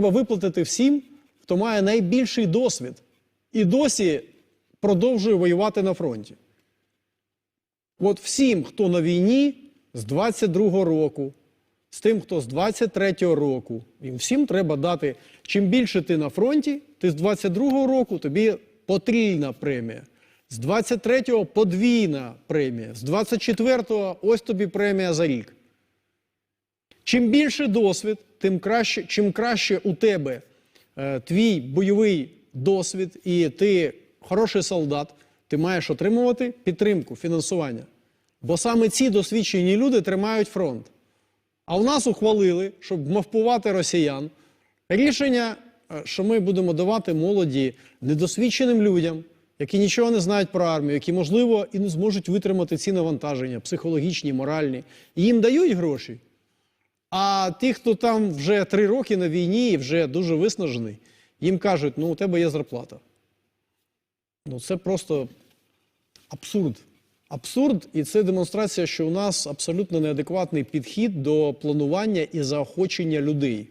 Треба виплатити всім, хто має найбільший досвід і досі продовжує воювати на фронті. От всім, хто на війні з 22-го року, з тим, хто з 23-го року, їм всім треба дати. Чим більше ти на фронті, ти з 22-го року тобі потрійна премія. З 23-го подвійна премія. З 24-го ось тобі премія за рік. Чим більше досвід, тим краще, чим краще у тебе е, твій бойовий досвід і ти хороший солдат, ти маєш отримувати підтримку, фінансування. Бо саме ці досвідчені люди тримають фронт. А в нас ухвалили, щоб мавпувати росіян, рішення, е, що ми будемо давати молоді недосвідченим людям, які нічого не знають про армію, які, можливо, і не зможуть витримати ці навантаження, психологічні, моральні. І їм дають гроші. А ті, хто там вже три роки на війні і вже дуже виснажений, їм кажуть, ну у тебе є зарплата. Ну це просто абсурд. Абсурд, і це демонстрація, що у нас абсолютно неадекватний підхід до планування і заохочення людей.